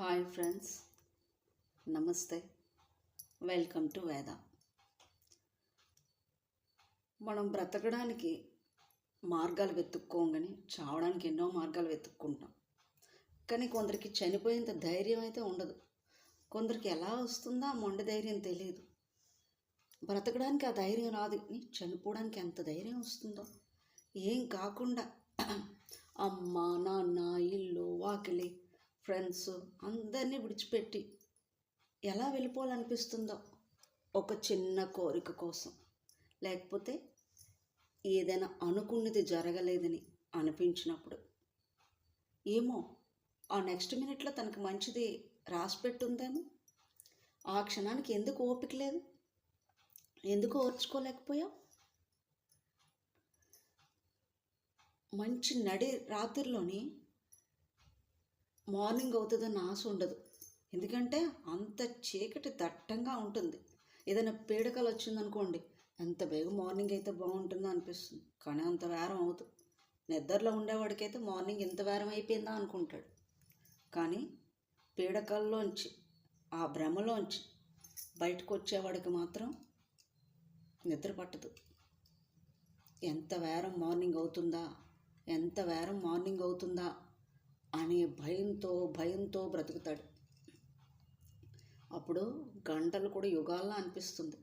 Hi friends namaste. Welcome to Veda. మనం బ్రతకడానికి మార్గాలు వెతుక్కోగానే చావడానికి ఎన్నో మార్గాలు వెతుక్కుంటాం. కానీ కొందరికి చనిపోయేంత ధైర్యం అయితే ఉండదు. కొందరికి ఎలా వస్తుందో మొండ ధైర్యం తెలియదు. బ్రతకడానికి ఆ ధైర్యం రాదు. చనిపోవడానికి ఎంత ధైర్యం వస్తుందో. ఏం కాకుండా అమ్మ నాన్న ఇల్లు వాకిలి ఫ్రెండ్స్ అందరినీ విడిచిపెట్టి ఎలా వెళ్ళిపోవాలనిపిస్తుందో ఒక చిన్న కోరిక కోసం. లేకపోతే ఏదైనా అనుకున్నది జరగలేదని అనిపించినప్పుడు. ఏమో ఆ నెక్స్ట్ మినిట్లో తనకు మంచిది రాసిపెట్టుందేమో? ఆ క్షణానికి ఎందుకు ఓపిక లేదు? ఎందుకు ఓర్చుకోలేకపోయావు? మంచి నడి రాత్రిలోని మార్నింగ్ అవుతుందని ఆశ ఉండదు. ఎందుకంటే అంత చీకటి దట్టంగా ఉంటుంది. ఏదైనా పీడకలు వచ్చిందనుకోండి ఎంత బేగ మార్నింగ్ అయితే బాగుంటుందో అనిపిస్తుంది. కానీ అంత వేరం అవుతుంది నిద్రలో ఉండేవాడికైతే మార్నింగ్ ఇంత వేరం అయిపోయిందా అనుకుంటాడు. కానీ పీడకల్లోంచి ఆ భ్రమలోంచి బయటకు వచ్చేవాడికి మాత్రం నిద్ర పట్టదు. ఎంత వేరం మార్నింగ్ అవుతుందా? ఎంత వేరం మార్నింగ్ అవుతుందా? అనే భయంతో భయంతో బ్రతుకుతాడు. అప్పుడు గంటలు కూడా యుగాల్లో అనిపిస్తుంది.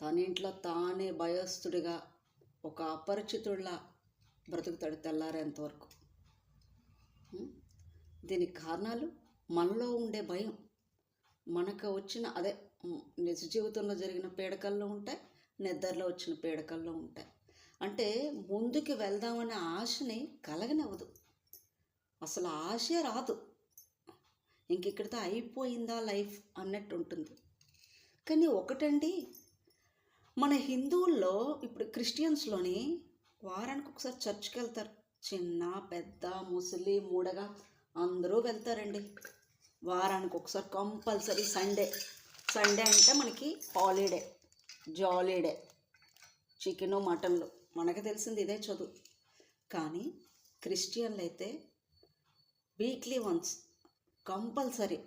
తన ఇంట్లో తానే భయస్థుడిగా ఒక అపరిచితుడిలా బ్రతుకుతాడు తెల్లారేంతవరకు దీనికి కారణాలు? మనలో ఉండే భయం. మనకు వచ్చిన అదే నిజ జీవితంలో జరిగిన పీడకల్లో ఉంటాయి నిద్రలో వచ్చిన పీడకల్లో ఉంటాయి. అంటే ముందుకు వెళ్దామనే ఆశని కలగనివ్వదు. అసలు ఆశే రాదు. ఇంక ఇక్కడితో అయిపోయిందా లైఫ్ అన్నట్టు ఉంటుంది కానీ ఒకటండి మన హిందువుల్లో ఇప్పుడు క్రిస్టియన్స్లోని వారానికి ఒకసారి చర్చ్కి వెళ్తారు చిన్న పెద్ద ముసలి మూడగా అందరూ వెళ్తారండి. వారానికి ఒకసారి కంపల్సరీ సండే. సండే అంటే మనకి హాలిడే జాలీడే చికెను మటన్లు. మనకు తెలిసింది ఇదే చదువు. కానీ క్రిస్టియన్లు అయితే వీక్లీ వన్స్ కంపల్సరీ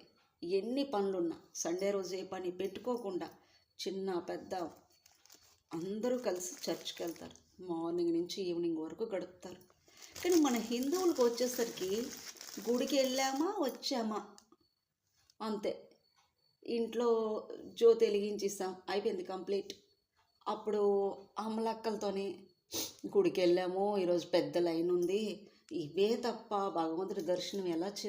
ఎన్ని పనులున్నా సండే రోజు ఏ పని పెట్టుకోకుండా చిన్న పెద్ద అందరూ కలిసి చర్చ్కి వెళ్తారు. మార్నింగ్ నుంచి ఈవినింగ్ వరకు గడుపుతారు. కానీ మన హిందువులకు వచ్చేసరికి గుడికి వెళ్ళామా వచ్చామా? అంతే. ఇంట్లో జ్యోతి వెలిగించేసాం అయిపోయింది కంప్లీట్. అప్పుడు అమ్మలక్కలతోని గుడికి వెళ్ళాము. ఈరోజు పెద్ద లైన్ ఉంది. ఇవే తప్ప భగవంతుడి దర్శనం ఎలా చే